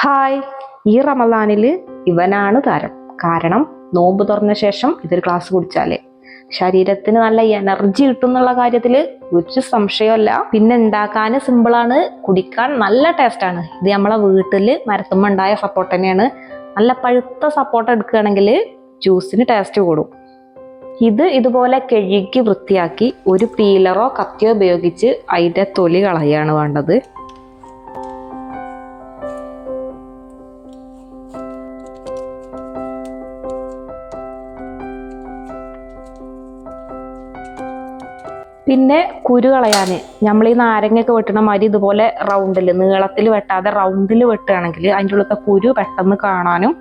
Hi. ഈ റമദാനിൽ ഇവനാണ് താരം. കാരണം നോമ്പ് തുറന്ന ശേഷം ഇതൊരു ക്ലാസ് കുടിച്ചാലേ ശരീരത്തിന് നല്ല എനർജി കിട്ടും എന്നുള്ള കാര്യത്തിൽ ഒരു സംശയമല്ല പിന്നെ ഉണ്ടാക്കാൻ സിമ്പിളാണ് കുടിക്കാൻ നല്ല ടേസ്റ്റാണ് ഇത് നമ്മളെ വീട്ടിൽ മരത്തുമ്പോൾ ഉണ്ടായ സപ്പോർട്ട് തന്നെയാണ്. നല്ല പഴുത്ത സപ്പോർട്ട് എടുക്കുകയാണെങ്കിൽ ജ്യൂസിന് ടേസ്റ്റ് കൂടും. ഇത് ഇതുപോലെ കഴുകി വൃത്തിയാക്കി ഒരു പീലറോ കത്തിയോ ഉപയോഗിച്ച് അതിന്റെ തൊലി കളയാണ് വേണ്ടത്. പിന്നെ കുരു കളയാൻ നമ്മൾ ഈ നാരങ്ങയൊക്കെ വെട്ടണ മാതിരി ഇതുപോലെ റൗണ്ടിൽ നീളത്തിൽ വെട്ടാതെ റൗണ്ടിൽ വെട്ടുകയാണെങ്കിൽ അതിന്റെ ഉള്ളത്തെ കുരു പെട്ടെന്ന് കാണാനും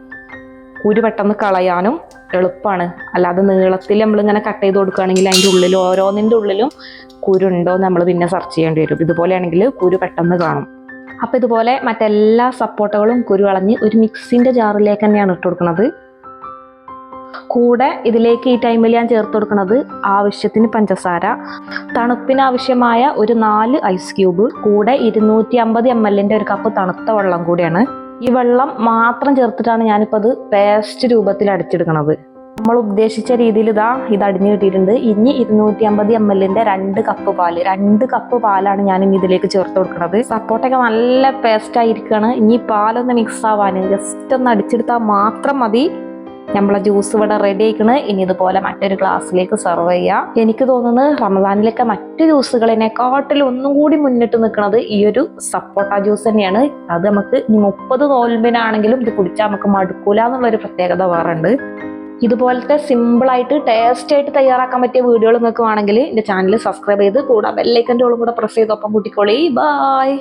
കുരു പെട്ടെന്ന് കളയാനും എളുപ്പമാണ് അല്ലാതെ നീളത്തിൽ നമ്മൾ ഇങ്ങനെ കട്ട് ചെയ്ത് കൊടുക്കുകയാണെങ്കിൽ അതിന്റെ ഉള്ളിൽ ഓരോന്നിന്റെ ഉള്ളിലും കുരുണ്ടോ നമ്മൾ പിന്നെ സെർച്ച് ചെയ്യേണ്ടി വരും. ഇതുപോലെയാണെങ്കിൽ കുരു പെട്ടെന്ന് കാണും. അപ്പോൾ ഇതുപോലെ മറ്റെല്ലാ സപ്പോർട്ടുകളും കുരു കളഞ്ഞ് ഒരു മിക്സിന്റെ ജാറിലേക്ക് തന്നെയാണ് ഇട്ട് കൊടുക്കുന്നത്. കൂടെ ഇതിലേക്ക് ഈ ടൈമിൽ ഞാൻ ചേർത്ത് കൊടുക്കുന്നത് ആവശ്യത്തിന് പഞ്ചസാര തണുപ്പിനാവശ്യമായ ഒരു നാല് ഐസ് ക്യൂബ് കൂടെ ഇരുന്നൂറ്റി അമ്പത് എം എല്ലിന്റെ ഒരു കപ്പ് തണുത്ത വെള്ളം കൂടിയാണ്. ഈ വെള്ളം മാത്രം ചേർത്തിട്ടാണ് ഞാനിപ്പോൾ അത് പേസ്റ്റ് രൂപത്തിൽ അടിച്ചെടുക്കുന്നത് നമ്മൾ ഉദ്ദേശിച്ച രീതിയിൽ ഇതാ ഇത് അടിഞ്ഞു കിട്ടിയിട്ടുണ്ട്. ഇനി ഇരുന്നൂറ്റി അമ്പത് എം എല്ലിന്റെ രണ്ട് കപ്പ് പാൽ രണ്ട് കപ്പ് പാലാണ് ഞാൻ ഇനി ഇതിലേക്ക് ചേർത്ത് കൊടുക്കുന്നത്. സപ്പോർട്ടൊക്കെ നല്ല പേസ്റ്റ് ആയിരിക്കുകയാണ് ഇനി പാലൊന്ന് മിക്സ് ആവാൻ ജസ്റ്റ് ഒന്ന് അടിച്ചെടുത്താൽ മാത്രം മതി. നമ്മളെ ജ്യൂസ് ഇവിടെ റെഡി ആയിക്കണ്. ഇനി ഇതുപോലെ മറ്റൊരു ഗ്ലാസ്സിലേക്ക് സെർവ് ചെയ്യാം. എനിക്ക് തോന്നുന്നത് റമദാനിലൊക്കെ മറ്റു ജ്യൂസുകളിനെക്കാട്ടിലും ഒന്നും കൂടി മുന്നിട്ട് നിൽക്കുന്നത് ഈ ഒരു സപ്പോട്ട ജ്യൂസ് തന്നെയാണ്. അത് നമുക്ക് മുപ്പത് നോൽമ്പിനാണെങ്കിലും ഇത് കുടിച്ചാൽ നമുക്ക് മടുക്കൂല എന്നുള്ളൊരു പ്രത്യേകത വേറെ ഉണ്ട് ഇതുപോലത്തെ സിമ്പിളായിട്ട് ടേസ്റ്റ് ആയിട്ട് തയ്യാറാക്കാൻ പറ്റിയ വീഡിയോകൾ നിങ്ങൾക്ക് വേണമെങ്കിൽ എന്റെ ചാനൽ സബ്സ്ക്രൈബ് ചെയ്ത് കൂടാ ബെല്ലൈക്കന്റെ ഓളും കൂടെ പ്രസ് ചെയ്തൊപ്പം കൂട്ടിക്കോളി. ബായ്